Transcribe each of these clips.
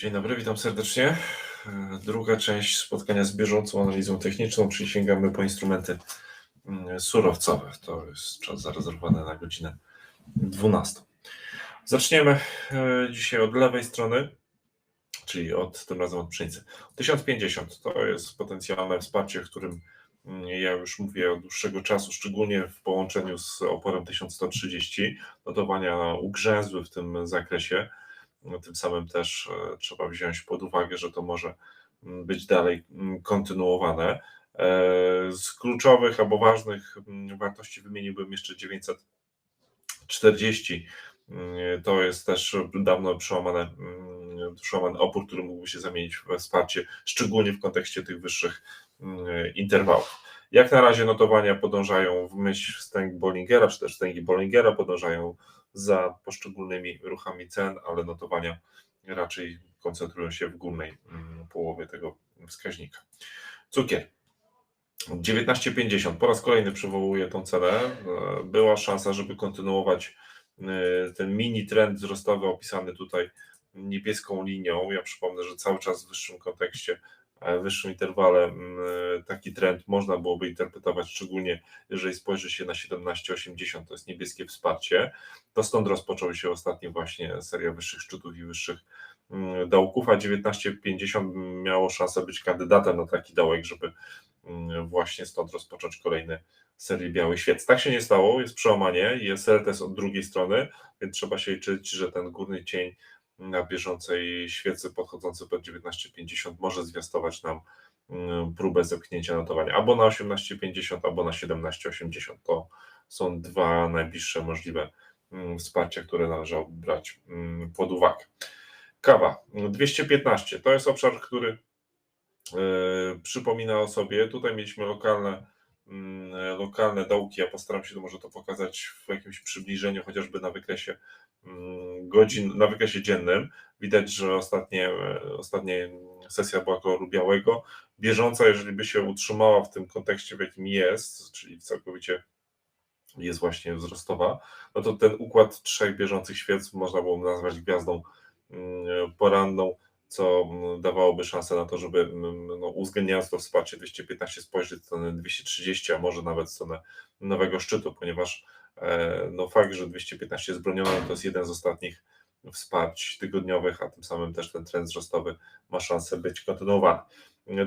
Dzień dobry, witam serdecznie. Druga część spotkania z bieżącą analizą techniczną, czyli sięgamy po instrumenty mm, surowcowe. To jest czas zarezerwowany na godzinę 12. Zaczniemy e, dzisiaj od lewej strony, czyli od tym razem od pszenicy. 1050 to jest potencjalne wsparcie, w którym mm, ja już mówię od dłuższego czasu, szczególnie w połączeniu z oporem 1130. Notowania ugrzęzły w tym zakresie. No, tym samym też e, trzeba wziąć pod uwagę, że to może mm, być dalej mm, kontynuowane. E, Z kluczowych albo ważnych mm, wartości wymieniłbym jeszcze 940. Mm, To jest też dawno przełamane, przełamany opór, który mógłby się zamienić we wsparcie, szczególnie w kontekście tych wyższych interwałów. Jak na razie notowania podążają w myśl wstęg Bollingera, czy też wstęgi Bollingera podążają za poszczególnymi ruchami cen, ale notowania raczej koncentrują się w górnej mm, połowie tego wskaźnika. Cukier. 19,50. Po raz kolejny przywołuję tą cenę. E, Była szansa, żeby kontynuować e, ten mini trend wzrostowy opisany tutaj niebieską linią. Ja przypomnę, że cały czas w wyższym kontekście, wyższym interwale mm, taki trend można byłoby interpretować, szczególnie jeżeli spojrzy się na 17,80, to jest niebieskie wsparcie. To stąd rozpoczęły się ostatnie właśnie seria wyższych szczytów i wyższych dołków, a 19,50 miało szansę być kandydatem na taki dołek, żeby właśnie stąd rozpocząć kolejne serie białych świec. Tak się nie stało, jest przełamanie, jest retest od drugiej strony, więc trzeba się liczyć, że ten górny cień na bieżącej świecy podchodzący pod 19,50 może zwiastować nam mm, próbę zepchnięcia notowania albo na 18,50, albo na 17,80. To są dwa najbliższe możliwe mm, wsparcia, które należałoby brać mm, pod uwagę. Kawa 215 to jest obszar, który e, przypomina o sobie. Tutaj mieliśmy lokalne, lokalne dołki. Ja postaram się to może to pokazać w jakimś przybliżeniu, chociażby na wykresie godzin, na wykresie dziennym. Widać, że ostatnie, ostatnie sesja była koloru białego. Bieżąca, jeżeli by się utrzymała w tym kontekście, w jakim jest, czyli całkowicie jest właśnie wzrostowa, no to ten układ trzech bieżących świec można było nazwać gwiazdą mm, poranną, co mm, dawałoby szansę na to, żeby mm, no, uwzględniając to wsparcie 215 spojrzeć w stronę 230, a może nawet w stronę nowego szczytu, ponieważ no, fakt, że 215 jest bronione, to jest jeden z ostatnich wsparć tygodniowych, a tym samym też ten trend wzrostowy ma szansę być kontynuowany.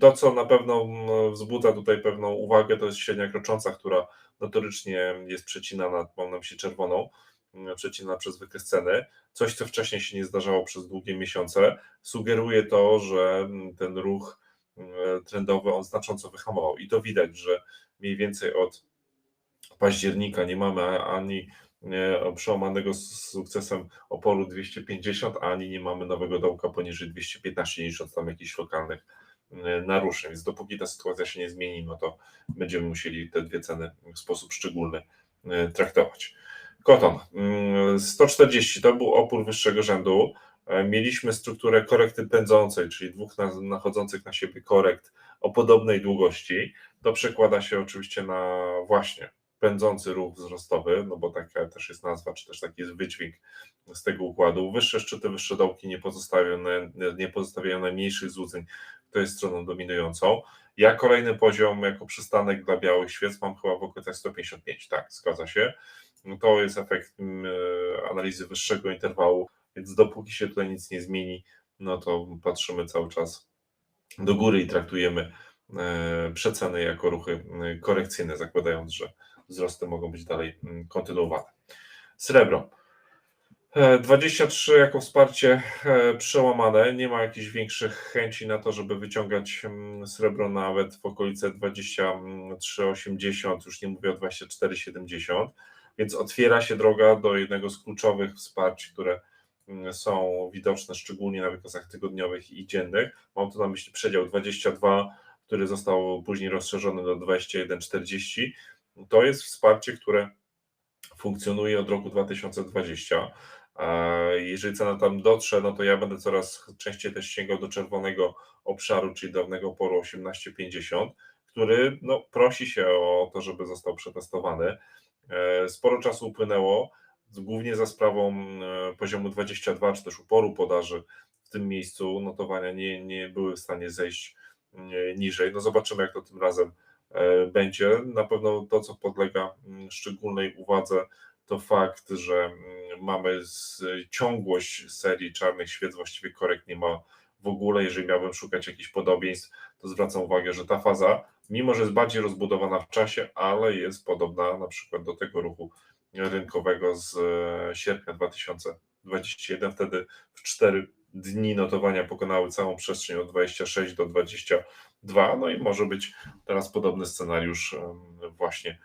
To, co na pewno mm, wzbudza tutaj pewną uwagę, to jest średnia krocząca, która notorycznie jest przecinana, mam na myśli czerwoną, mm, przecinana przez wykres ceny. Coś, co wcześniej się nie zdarzało przez długie miesiące, sugeruje to, że mm, ten ruch mm, trendowy on znacząco wyhamował. I to widać, że mniej więcej od października nie mamy ani nie, przełamanego z sukcesem oporu 250, ani nie mamy nowego dołka poniżej 215, nie licząc tam jakichś lokalnych e, naruszeń. Więc dopóki ta sytuacja się nie zmieni, no to będziemy musieli te dwie ceny w sposób szczególny e, traktować. Koton mm, 140 to był opór wyższego rzędu. E, Mieliśmy strukturę korekty pędzącej, czyli dwóch na- nachodzących na siebie korekt o podobnej długości. To przekłada się oczywiście na właśnie pędzący ruch wzrostowy, no bo taka też jest nazwa, czy też taki jest wydźwięk z tego układu. Wyższe szczyty, wyższe dołki nie pozostawiają, nie pozostawiają najmniejszych złudzeń, kto jest stroną dominującą. Ja kolejny poziom jako przystanek dla białych świec mam chyba w okolicach 155, tak, zgadza się. No to jest efekt mm, analizy wyższego interwału, więc dopóki się tutaj nic nie zmieni, no to patrzymy cały czas do góry i traktujemy e, przeceny jako ruchy e, korekcyjne, zakładając, że wzrosty mogą być dalej mm, kontynuowane. Srebro. E, 23 jako wsparcie e, przełamane. Nie ma jakichś większych chęci na to, żeby wyciągać mm, srebro nawet w okolice 23,80, już nie mówię o 24,70, więc otwiera się droga do jednego z kluczowych wsparć, które mm, są widoczne szczególnie na wykresach tygodniowych i dziennych. Mam tu na myśli przedział 22, który został później rozszerzony do 21,40. To jest wsparcie, które funkcjonuje od roku 2020. A Jeżeli cena tam dotrze, no to ja będę coraz częściej też sięgał do czerwonego obszaru, czyli dawnego oporu 18,50, który no, prosi się o to, żeby został przetestowany. E, Sporo czasu upłynęło, głównie za sprawą e, poziomu 22, czy też uporu podaży w tym miejscu notowania nie, nie były w stanie zejść e, niżej. No zobaczymy, jak to tym razem będzie. Na pewno to, co podlega mm, szczególnej uwadze, to fakt, że mm, mamy ciągłość serii czarnych świec, właściwie korekt nie ma w ogóle. Jeżeli miałbym szukać jakichś podobieństw, to zwracam uwagę, że ta faza, mimo że jest bardziej rozbudowana w czasie, ale jest podobna na przykład do tego ruchu rynkowego z e, sierpnia 2021. Wtedy w 4 dni notowania pokonały całą przestrzeń od 26 do 22. No i może być teraz podobny scenariusz właśnie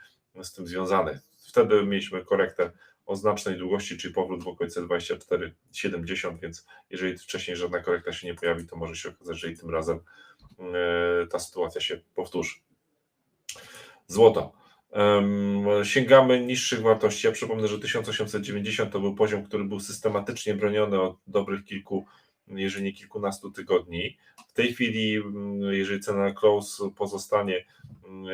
z tym związany. Wtedy mieliśmy korektę o znacznej długości, czyli powrót w okolice 24,70, więc jeżeli wcześniej żadna korekta się nie pojawi, to może się okazać, że i tym razem e, ta sytuacja się powtórzy. Złoto. Sięgamy niższych wartości. Ja przypomnę, że 1890 to był poziom, który był systematycznie broniony od dobrych kilku, jeżeli nie kilkunastu tygodni. W tej chwili, mm, jeżeli cena close pozostanie mm, e,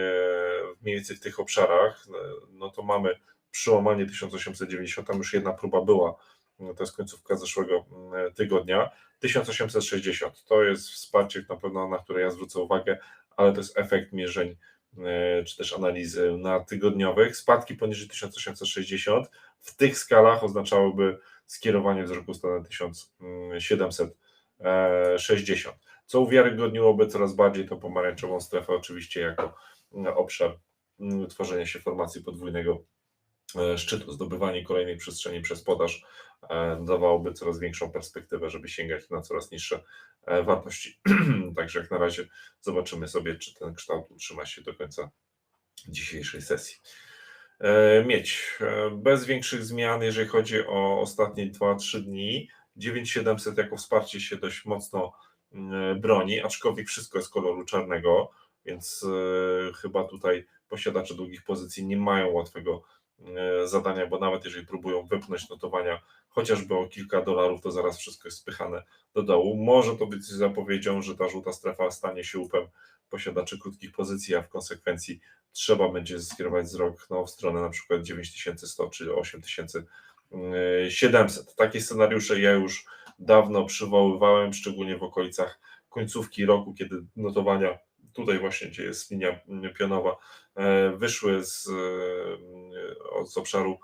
mniej więcej w tych obszarach, no to mamy przełamanie 1890, tam już jedna próba była, to jest końcówka zeszłego mm, tygodnia. 1860 to jest wsparcie na pewno, na które ja zwrócę uwagę, ale to jest efekt mierzeń E, czy też analizy na tygodniowych. Spadki poniżej 1860 w tych skalach oznaczałyby skierowanie wzroku w stronę 1760, co uwiarygodniłoby coraz bardziej tą pomarańczową strefę, oczywiście jako obszar mm, tworzenia się formacji podwójnego E, szczytu, zdobywanie kolejnej przestrzeni przez podaż e, dawałoby coraz większą perspektywę, żeby sięgać na coraz niższe e, wartości. Także jak na razie zobaczymy sobie, czy ten kształt utrzyma się do końca dzisiejszej sesji. Mieć bez większych zmian, jeżeli chodzi o ostatnie 2-3 dni. 9700 jako wsparcie się dość mocno broni, aczkolwiek wszystko jest koloru czarnego, więc chyba tutaj posiadacze długich pozycji nie mają łatwego E, zadania, bo nawet jeżeli próbują wypchnąć notowania chociażby o kilka dolarów, to zaraz wszystko jest spychane do dołu. Może to być zapowiedzią, że ta żółta strefa stanie się łupem posiadaczy krótkich pozycji, a w konsekwencji trzeba będzie skierować wzrok no, w stronę na przykład 9100 czy 8700. Takie scenariusze ja już dawno przywoływałem, szczególnie w okolicach końcówki roku, kiedy notowania tutaj właśnie, gdzie jest linia pionowa, e, wyszły z, e, z obszaru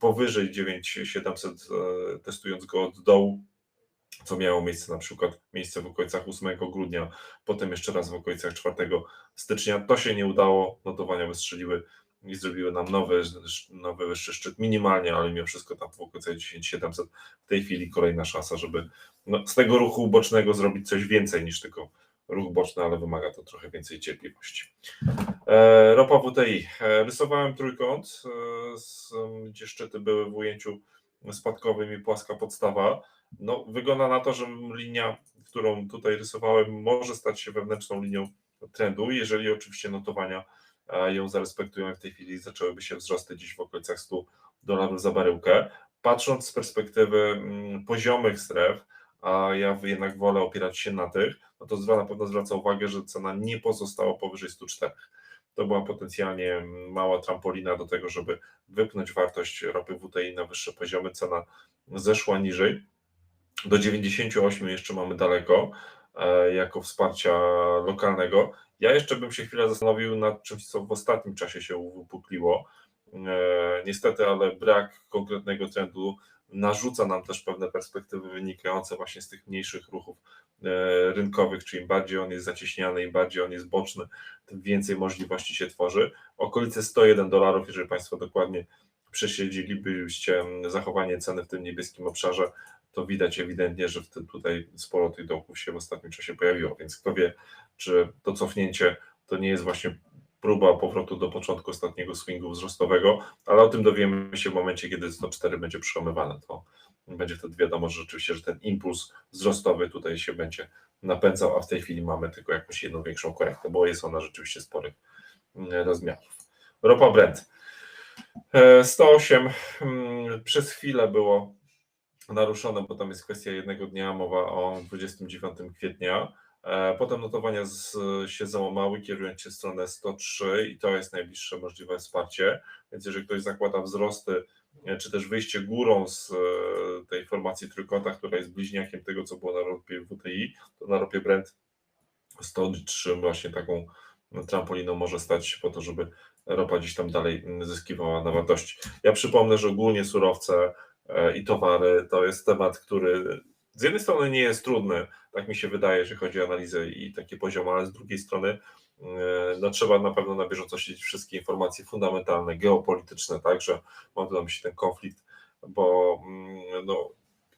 powyżej 9700, e, testując go od dołu, co miało miejsce na przykład miejsce w okolicach 8 grudnia, potem jeszcze raz w okolicach 4 stycznia. To się nie udało, notowania wystrzeliły i zrobiły nam nowy, nowy wyższy szczyt minimalnie, ale mimo wszystko tam w okolicach 10700 w tej chwili kolejna szansa, żeby no, z tego ruchu bocznego zrobić coś więcej niż tylko ruch boczny, ale wymaga to trochę więcej cierpliwości. E, ropa WTI. E, rysowałem trójkąt, e, gdzie szczyty były w ujęciu spadkowym i płaska podstawa. No, wygląda na to, że linia, którą tutaj rysowałem, może stać się wewnętrzną linią trendu, jeżeli oczywiście notowania ją zarespektują. W tej chwili zaczęłyby się wzrosty gdzieś w okolicach 100 dolarów za baryłkę. Patrząc z perspektywy mm, poziomych stref, a ja jednak wolę opierać się na tych, no to na pewno zwraca uwagę, że cena nie pozostała powyżej 104. To była potencjalnie mała trampolina do tego, żeby wypchnąć wartość ropy WTI na wyższe poziomy. Cena zeszła niżej. Do 98 jeszcze mamy daleko e, jako wsparcia lokalnego. Ja jeszcze bym się chwilę zastanowił nad czymś, co w ostatnim czasie się uwypukliło. E, niestety, ale brak konkretnego trendu narzuca nam też pewne perspektywy wynikające właśnie z tych mniejszych ruchów e, rynkowych, czyli im bardziej on jest zacieśniany, im bardziej on jest boczny, tym więcej możliwości się tworzy. Okolice 101 dolarów, jeżeli Państwo dokładnie prześledzilibyście zachowanie ceny w tym niebieskim obszarze, to widać ewidentnie, że tutaj sporo tych dołków się w ostatnim czasie pojawiło, więc kto wie, czy to cofnięcie to nie jest właśnie próba powrotu do początku ostatniego swingu wzrostowego, ale o tym dowiemy się w momencie, kiedy 104 będzie przełamywane. To będzie wtedy wiadomo że rzeczywiście, że ten impuls wzrostowy tutaj się będzie napędzał, a w tej chwili mamy tylko jakąś jedną większą korektę, bo jest ona rzeczywiście sporych mm, rozmiarów. Ropa Brent. 108 e, mm, przez chwilę było naruszone, bo tam jest kwestia jednego dnia, mowa o 29 kwietnia potem notowania z, się załamały, kierując się w stronę 103 i to jest najbliższe możliwe wsparcie. Więc jeżeli ktoś zakłada wzrosty, e, czy też wyjście górą z e, tej formacji trójkąta, która jest bliźniakiem tego, co było na ropie WTI, to na ropie Brent stąd czym właśnie taką trampoliną może stać się po to, żeby ropa gdzieś tam dalej zyskiwała na wartości. Ja przypomnę, że ogólnie surowce e, i towary to jest temat, który z jednej strony nie jest trudny, tak mi się wydaje, jeżeli chodzi o analizę i takie poziomy, ale z drugiej strony e, no, trzeba na pewno na bieżąco śledzić wszystkie informacje fundamentalne, geopolityczne, także mam tu na myśli ten konflikt, bo mm, no,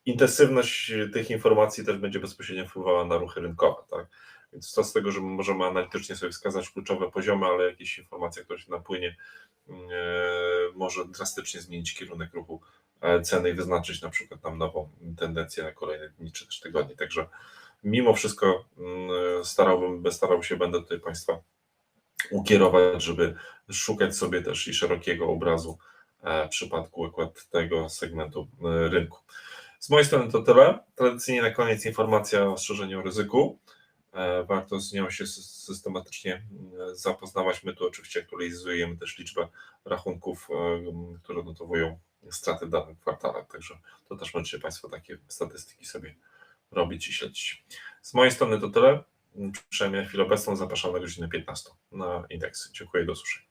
intensywność tych informacji też będzie bezpośrednio wpływała na ruchy rynkowe, tak? Więc co z tego, że my możemy analitycznie sobie wskazać kluczowe poziomy, ale jakieś informacja, która się napłynie, e, może drastycznie zmienić kierunek ruchu ceny i wyznaczyć na przykład tam nową tendencję na kolejne dni czy też tygodnie. Także mimo wszystko mm, starałbym, starał się, będę tutaj Państwa ukierować, żeby szukać sobie też i szerokiego obrazu e, w przypadku akurat tego segmentu e, rynku. Z mojej strony to tyle. Tradycyjnie na koniec informacja o strzeżeniu ryzyku. E, Warto z nią się sy- systematycznie zapoznawać. My tu oczywiście aktualizujemy też liczbę rachunków, e, które notowują straty w danym kwartale. Także to też możecie Państwo takie statystyki sobie robić i śledzić. Z mojej strony to tyle. Przynajmniej na chwilę obecną zapraszam na godzinę 15 na indeks. Dziękuję do usłyszenia.